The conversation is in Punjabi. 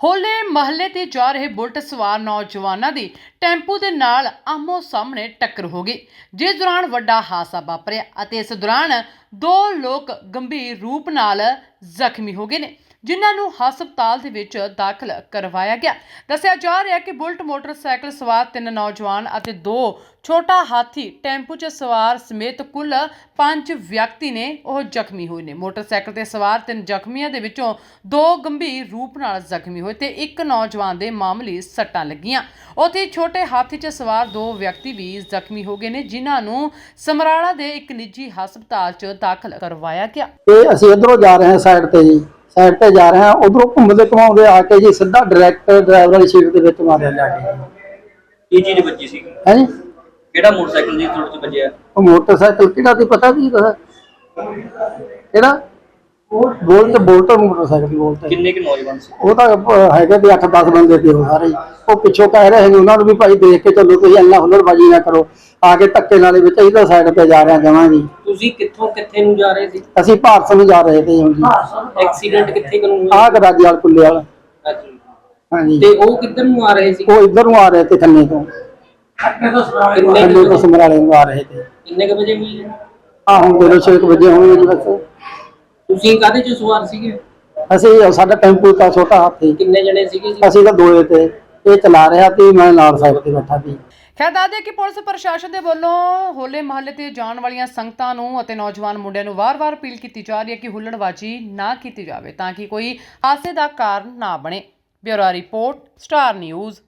ਹੋਲੇ ਮਹੱਲੇ ਤੇ ਜਾ ਰਹੇ ਬੁਲਟ ਸਵਾਰ ਨੌਜਵਾਨਾਂ ਦੀ ਟੈਂਪੂ ਦੇ ਨਾਲ ਆਮੋ ਸਾਹਮਣੇ ਟੱਕਰ ਹੋ ਗਈ, ਜਿਸ ਦੌਰਾਨ ਵੱਡਾ ਹਾਦਸਾ ਵਾਪਰਿਆ ਅਤੇ ਇਸ ਦੌਰਾਨ ਦੋ ਲੋਕ ਗੰਭੀਰ ਰੂਪ ਨਾਲ ਜ਼ਖਮੀ ਹੋ ਗਏ ਨੇ। ਜਿਨ੍ਹਾਂ ਨੂੰ ਹਸਪਤਾਲ ਦੇ ਵਿੱਚ ਦਾਖਲ ਕਰਵਾਇਆ ਗਿਆ। ਦੱਸਿਆ ਜਾ ਰਿਹਾ ਹੈ ਕਿ ਬੁਲਟ ਮੋਟਰਸਾਈਕਲ ਸਵਾਰ ਤਿੰਨ ਨੌਜਵਾਨ ਅਤੇ ਦੋ ਛੋਟਾ ਹਾਥੀ ਟੈਂਪੂ 'ਚ ਸਵਾਰ ਸਮੇਤ ਕੁੱਲ ਪੰਜ ਵਿਅਕਤੀ ਨੇ ਉਹ ਜ਼ਖਮੀ ਹੋਏ ਨੇ। ਮੋਟਰਸਾਈਕਲ ਤੇ ਸਵਾਰ ਤਿੰਨ ਜ਼ਖਮੀਆਂ ਦੇ ਵਿੱਚੋਂ ਦੋ ਗੰਭੀਰ ਰੂਪ ਨਾਲ ਜ਼ਖਮੀ ਹੋਏ ਤੇ ਇੱਕ ਨੌਜਵਾਨ ਦੇ ਮਾਮੂਲੀ ਸੱਟਾਂ ਲੱਗੀਆਂ। ਉੱਥੇ ਛੋਟੇ ਹਾਥੀ 'ਚ ਸਵਾਰ ਦੋ ਵਿਅਕਤੀ ਵੀ ਜ਼ਖਮੀ ਹੋ ਗਏ ਨੇ, ਜਿਨ੍ਹਾਂ ਨੂੰ ਸਮਰਾਲਾ ਦੇ ਇੱਕ ਨਿੱਜੀ ਹਸਪਤਾਲ 'ਚ ਦਾਖਲ ਕਰਵਾਇਆ ਗਿਆ। ਇਹ ਅਸੀਂ ਇਧਰੋਂ ਜਾ ਰਹੇ ਹਾਂ ਸਾਈਡ ਤੇ ਜੀ। ਸਾਈਡ ਤੇ ਜਾ ਰਹੇ ਉਧਰੋਂ ਘੁੰਮਦੇ ਘੁਮਾਉਂਦੇ ਆ ਕੇ ਜੀ ਸਿੱਧਾ ਡਾਇਰੈਕਟ ਡਰਾਈਵਰ ਵਾਲੀ ਸੀਟ ਦੇ ਵਿੱਚ ਮਾਰਿਆ ਜਾ ਕੇ। ਕੀ ਚੀਜ਼ ਵੱਜੀ ਸੀ? ਹੈ ਜੀ? ਕਿਹੜਾ ਮੋਟਰਸਾਈਕਲ ਜੀ ਤੁਹਾਡੇ ਚ ਵੱਜਿਆ? ਉਹ ਮੋਟਰਸਾਈਕਲ ਕਿਹੜਾ ਦੀ ਪਤਾ ਪਤਾ? ਕਿਹੜਾ? ਬੋਲਟ ਬੋਲਟ ਮੋਟਰਸਾਈਕਲ ਦੀ ਬੋਲਟ ਕਿੰਨੇ ਕੁ ਨੌਜਵਾਨ ਸੀ? ਉਹ ਤਾਂ ਅਹ, ਹੈਗੇ ਤੇ 8-10 ਬੰਦੇ ਤੇ ਉਹ ਸਾਰੇ। ਹੀ। ਉਹ ਪਿੱਛੋਂ ਕਹਿ ਰਹੇ ਨੇ ਉਹਨਾਂ ਨੂੰ ਵੀ ਭਾਈ ਦੇਖ ਕੇ ਚੱਲੋ ਤੁਸੀਂ ਇੰਨਾ ਹੁਲੜਬਾਜ਼ੀ ਨਾ ਕਰੋ। ਆ ਕੇ ਧੱਕੇ ਨਾਲੇ ਵਿੱਚ ਇਹਦਾ ਸਾਈਡ ਤੇ ਜਾ ਰਹੇ ਜਮਾਂ ਜੀ ਤੁਸੀਂ ਕਿੱਥੋਂ ਕਿੱਥੇ ਨੂੰ ਜਾ ਰਹੇ ਸੀ? ਅਸੀਂ ਭਾਰਤ ਨੂੰ ਜਾ ਰਹੇ ਤੇ ਹੁਣ ਜੀ ਐਕਸੀਡੈਂਟ ਕਿੱਥੇ ਕਰਨ ਹੋਇਆ ਆਹ ਗਰਾਜੀ ਵਾਲ ਕੁੱਲੇ ਵਾਲਾ। ਅੱਛਾ। ਹਾਂਜੀ। ਤੇ ਉਹ ਕਿੱਧਰ ਨੂੰ ਆ ਰਹੇ ਸੀ? ਉਹ ਇੱਧਰ ਨੂੰ ਆ ਰਹੇ ਤੇ। ਖੰਨੇ ਤੋਂ ਕਿੰਨੇ ਖੰਨੇ ਕੁ ਤੋਂ ਸਮਰਾਲੇ ਨੂੰ ਆ ਰਹੇ ਤੇ ਕਿੰਨੇ ਕੁ ਵਜੇ ਵੀ ਆ ਹੁਣ ਦੇ 6 ਵਜੇ ਹੋਣਗੇ ਜੀ ਬਸ। ਤੁਸੀਂ ਕਾਹਦੇ ਚ ਸਵਾਰ ਸੀਗੇ? ਅਸੀਂ ਸਾਡਾ ਟੈਂਪੂ ਦਾ ਛੋਟਾ ਹਾਥੀ ਕਿੰਨੇ ਜਣੇ ਸੀਗੇ ਜੀ? ਅਸੀਂ ਤਾਂ ਦੋਏ ਤੇ। ਇਹ ਚਲਾ ਰਿਹਾ ਸੀ ਮੈਂ ਨਾਲ ਸਾਈਡ ਤੇ ਬੈਠਾ ਸੀ। ਖੈਰ ਦੱਸਦੇ ਕਿ ਪੁਲਿਸ ਪ੍ਰਸ਼ਾਸਨ ਦੇ ਵੱਲੋਂ ਹੋਲੇ ਮਹੱਲੇ ਤੇ ਜਾਣ ਵਾਲੀਆਂ ਸੰਗਤਾਂ ਨੂੰ ਅਤੇ ਨੌਜਵਾਨ ਮੁੰਡਿਆਂ ਨੂੰ ਵਾਰ-ਵਾਰ ਅਪੀਲ ਕੀਤੀ ਜਾ ਰਹੀ ਹੈ ਕਿ ਹੁੱਲੜਬਾਜੀ ਨਾ ਕੀਤੀ ਜਾਵੇ ਤਾਂ ਕਿ ਕੋਈ ਹਾਸੇ ਦਾ ਕਾਰਨ ਨਾ ਬਣੇ। Bureau report star news